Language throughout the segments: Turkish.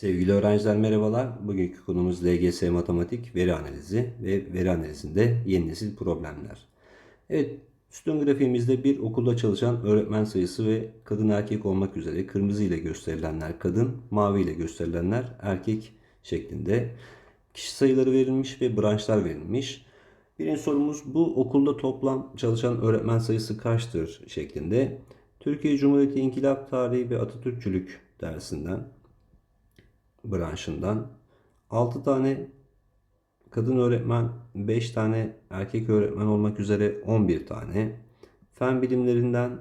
Sevgili öğrenciler merhabalar. Bugünkü konumuz LGS Matematik Veri Analizi ve veri analizinde yeni nesil problemler. Evet, sütun grafiğimizde bir okulda çalışan öğretmen sayısı ve kadın erkek olmak üzere kırmızı ile gösterilenler kadın, mavi ile gösterilenler erkek şeklinde kişi sayıları verilmiş ve branşlar verilmiş. Birinci sorumuz bu okulda toplam çalışan öğretmen sayısı kaçtır şeklinde. Türkiye Cumhuriyeti İnkılap Tarihi ve Atatürkçülük dersinden branşından 6 tane kadın öğretmen, 5 tane erkek öğretmen olmak üzere 11 tane. Fen bilimlerinden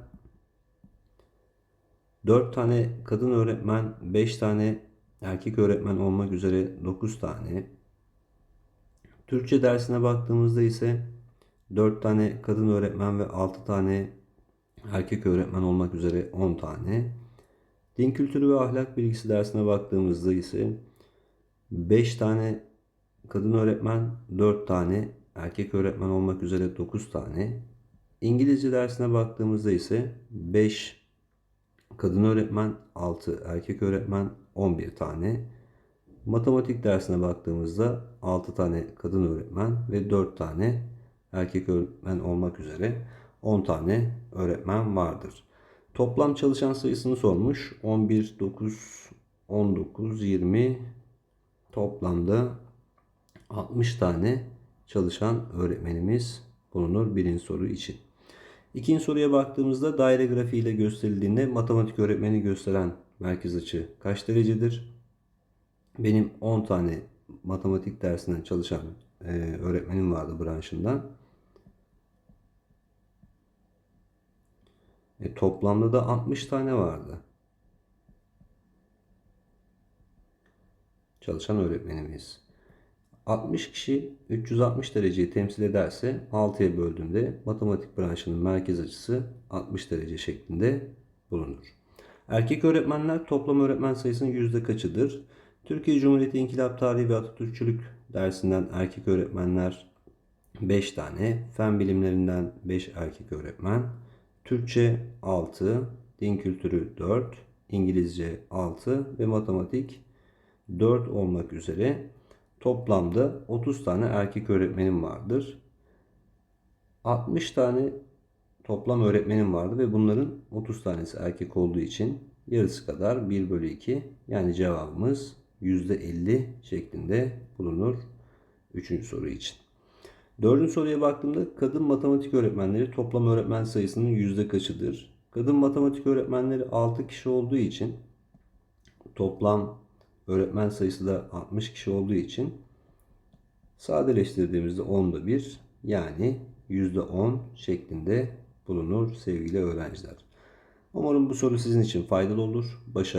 4 tane kadın öğretmen, 5 tane erkek öğretmen olmak üzere 9 tane. Türkçe dersine baktığımızda ise 4 tane kadın öğretmen ve 6 tane erkek öğretmen olmak üzere 10 tane. Din kültürü ve ahlak bilgisi dersine baktığımızda ise 5 tane kadın öğretmen, 4 tane erkek öğretmen olmak üzere 9 tane. İngilizce dersine baktığımızda ise 5 kadın öğretmen, 6 erkek öğretmen, 11 tane. Matematik dersine baktığımızda 6 tane kadın öğretmen ve 4 tane erkek öğretmen olmak üzere 10 tane öğretmen vardır. Toplam çalışan sayısını sormuş. 11, 9, 19, 20 toplamda 60 tane çalışan öğretmenimiz bulunur birinci soru için. İkinci soruya baktığımızda daire grafiği ile gösterildiğinde matematik öğretmeni gösteren merkez açı kaç derecedir? Benim 10 tane matematik dersinden çalışan e, öğretmenim vardı branşından. E, toplamda da 60 tane vardı. Çalışan öğretmenimiz. 60 kişi 360 dereceyi temsil ederse 6'ya böldüğümde matematik branşının merkez açısı 60 derece şeklinde bulunur. Erkek öğretmenler toplam öğretmen sayısının yüzde kaçıdır? Türkiye Cumhuriyeti İnkılap Tarihi ve Atatürkçülük dersinden erkek öğretmenler 5 tane, fen bilimlerinden 5 erkek öğretmen, Türkçe 6, din kültürü 4, İngilizce 6 ve matematik 4 olmak üzere toplamda 30 tane erkek öğretmenim vardır. 60 tane toplam öğretmenim vardı ve bunların 30 tanesi erkek olduğu için yarısı kadar 1 bölü 2 yani cevabımız %50 şeklinde bulunur 3. soru için. Dördüncü soruya baktığımda kadın matematik öğretmenleri toplam öğretmen sayısının yüzde kaçıdır? Kadın matematik öğretmenleri 6 kişi olduğu için toplam öğretmen sayısı da 60 kişi olduğu için sadeleştirdiğimizde 10'da 1 yani yüzde 10 şeklinde bulunur sevgili öğrenciler. Umarım bu soru sizin için faydalı olur. Başarılar.